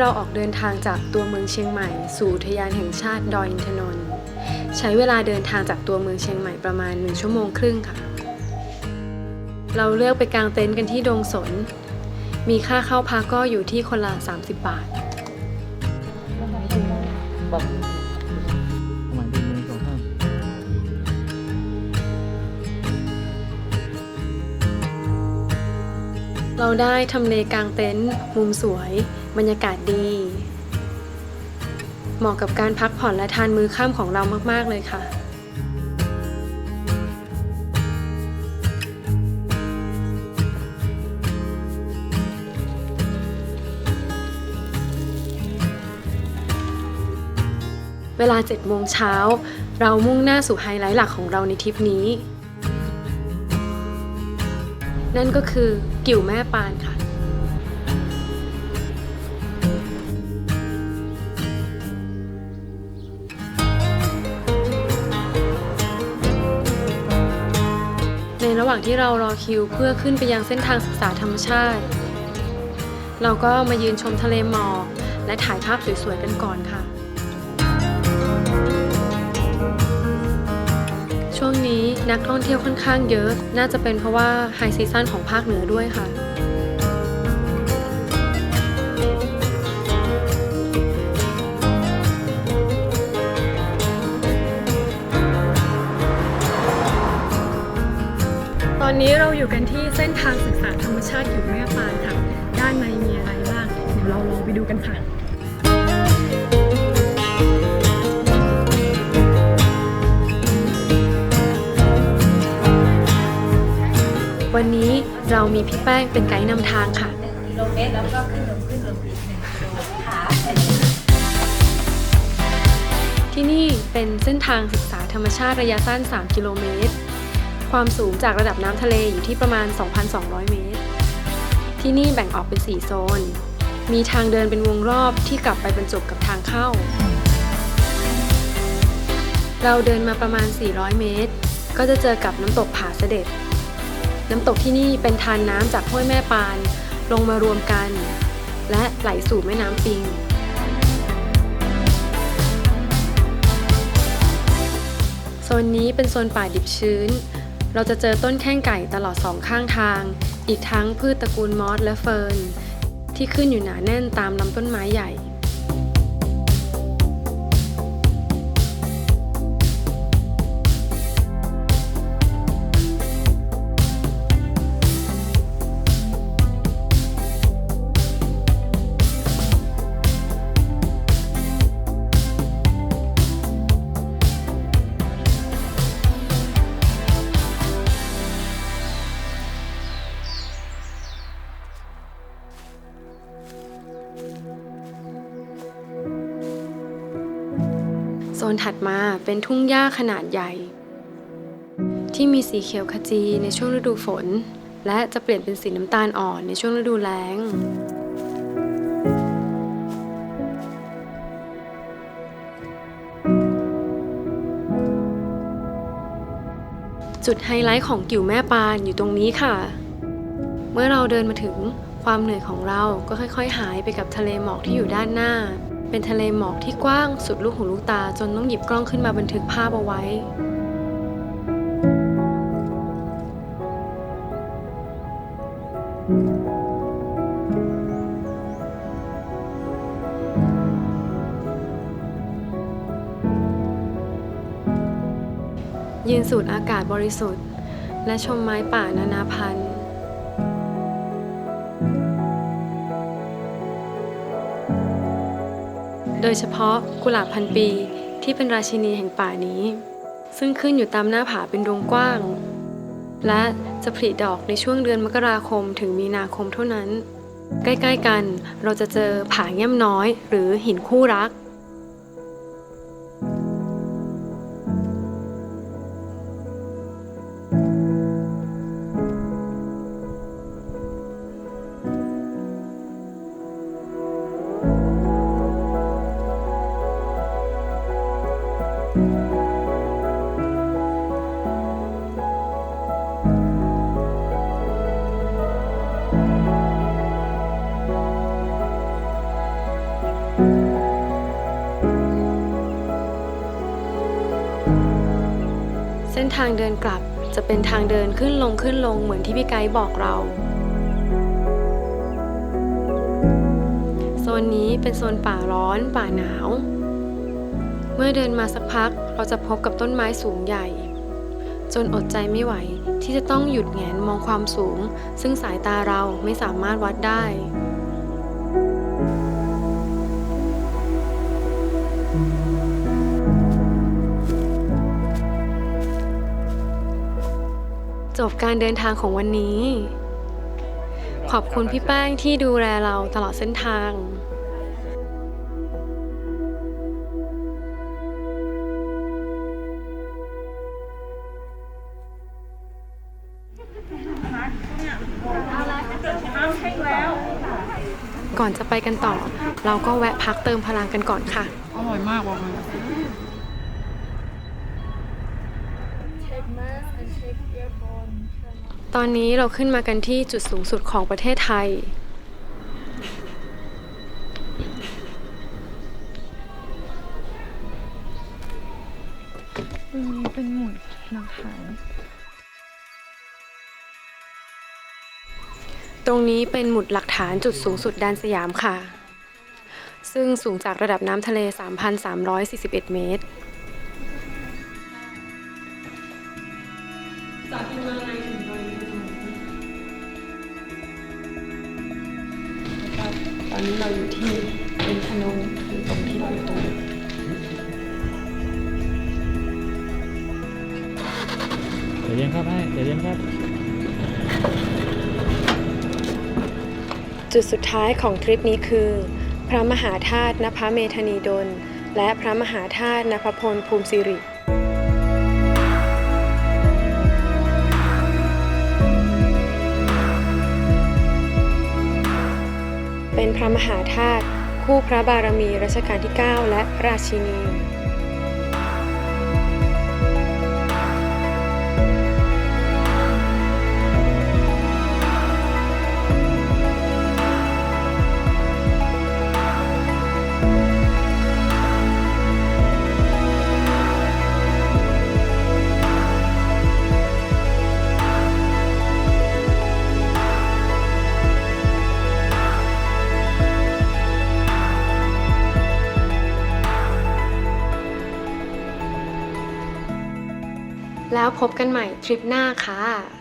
เราออกเดินทางจากตัวเมืองเชียงใหม่ สู่อุทยานแห่งชาติดอยอินทนนท์ใช้เวลาเดินทางจากตัวเมืองเชียงใหม่ประมาณ 1 ชั่วโมงครึ่งค่ะ เราเลือกไปกางเต็นท์กันที่ดงสน มีค่าเข้าพักก็อยู่ที่คนละ 30 บาทบอกประมาณเป็นสองห้าเราได้ทำเลกลางเต็นท์มุมสวยบรรยากาศดี เหมาะกับการพักผ่อนและทานมื้อค่ำของเรามาก ๆ เลยค่ะเวลา7โมงเช้า เรามุ่งหน้าสู่ไฮไลท์หลักของเราในทริปนี้ นั่นก็คือกิ่วแม่ปานค่ะ ระหว่างที่เรารอคิวเพื่อขึ้นไปยังเส้นทางศึกษาธรรมชาติ เราก็มายืนชมทะเลหมอกและถ่ายภาพสวยๆกันก่อนค่ะ ช่วงนี้นักท่องเที่ยวค่อนข้างเยอะ น่าจะเป็นเพราะว่าไฮซีซั่นของภาคเหนือด้วยค่ะ อนนี้เราอยู่กันที่เส้นทางศึกษาธรรมชาติอยู่แม่ปานค่ะ ด้านในมีอะไรบ้าง เดี๋ยวเราลองไปดูกันค่ะวันนี้เรามีพี่แป้งเป็นไกด์นำทางค่ะกิโลเมตรแล้วก็ขึ้นลงขึ้นลงอีกหนึ่งกิโลขาที่นี่เป็นเส้นทางศึกษาธรรมชาติระยะสั้น 3 กิโลเมตร ความสูงจากระดับน้ำทะเลอยู่ที่ประมาณ 2,200 เมตร ที่นี่แบ่งออกเป็น 4 โซน มีทางเดินเป็นวงรอบที่กลับไปบรรจบกับทางเข้า เราเดินมาประมาณ 400 เมตร ก็จะเจอกับน้ำตกผาเสด็จ น้ำตกที่นี่เป็นทานน้ำจากห้วยแม่ปานลงมารวมกัน และไหลสู่แม่น้ำปิงโซนนี้เป็นโซนป่าดิบชื้น เราจะเจอต้นแข้งไก่ตลอดสองข้างทาง อีกทั้งพืชตระกูลมอสและเฟิร์นที่ขึ้นอยู่หนาแน่นตามลำต้นไม้ใหญ่ โซนถัดมาเป็นทุ่งหญ้าขนาดใหญ่ ที่มีสีเขียวขจีในช่วงฤดูฝน และจะเปลี่ยนเป็นสีน้ำตาลอ่อนในช่วงฤดูแล้ง จุดไฮไลท์ของกิ่วแม่ปานอยู่ตรงนี้ค่ะ เมื่อเราเดินมาถึงความเหนื่อยของเราก็ค่อย ๆ หายไปกับทะเลหมอกที่อยู่ด้านหน้า เป็นทะเลหมอกที่กว้างสุดลูกหูลูกตาจนต้องหยิบกล้องขึ้นมาบันทึกภาพเอาไว้ ยืนสูดอากาศบริสุทธิ์ และชมไม้ป่านานาพันธุ์ โดยเฉพาะกุหลาบพันปีที่เป็นราชินีแห่งป่านี้ ซึ่งขึ้นอยู่ตามหน้าผาเป็นดวงกว้าง และจะผลิดอกในช่วงเดือนมกราคมถึงมีนาคมเท่านั้น ใกล้ๆกันเราจะเจอผาแง้มน้อย หรือหินคู่รัก ส้นทางเดินกลับจะเป็นทางเดินขึ้นลงขึ้นลงเหมือนที่พี่ไกด์บอกเรา โซนนี้เป็นโซนป่าร้อนป่าหนาว เมื่อเดินมาสักพักเราจะพบกับต้นไม้สูงใหญ่ จนอดใจไม่ไหวที่จะต้องหยุดแงนมองความสูง ซึ่งสายตาเราไม่สามารถวัดได้ จบการเดินทางของวันนี้ ขอบคุณพี่แป้งที่ดูแลเราตลอดเส้นทาง ก่อนจะไปกันต่อ เราก็แวะพักเติมพลังกันก่อนค่ะ อร่อยมากบอกเลย ตอนนี้เราขึ้นมากันที่จุดสูงสุดของประเทศไทย ตรงนี้เป็นหมุดหลักฐานตรงนี้เป็นหมุดหลักฐานจุดสูงสุดแดนสยามค่ะ ซึ่งสูงจากระดับน้ำทะเล 3,341 เมตร มาในถึงดอยตอนนี้เราอยู่ที่เป็นพนมคือตรงที่เราอยู่ตรงนี้เดี๋ยวเย็นครับให้เดี๋ยวเย็นครับ จุดสุดท้ายของทริปนี้คือ พระมหาธาตุนภเมธนีดล และพระมหาธาตุนภพลภูมิสิริ เป็นพระมหาธาตุคู่พระบารมีรัชกาลที่ 9 และพระราชินี พบกันใหม่ทริปหน้าค่ะ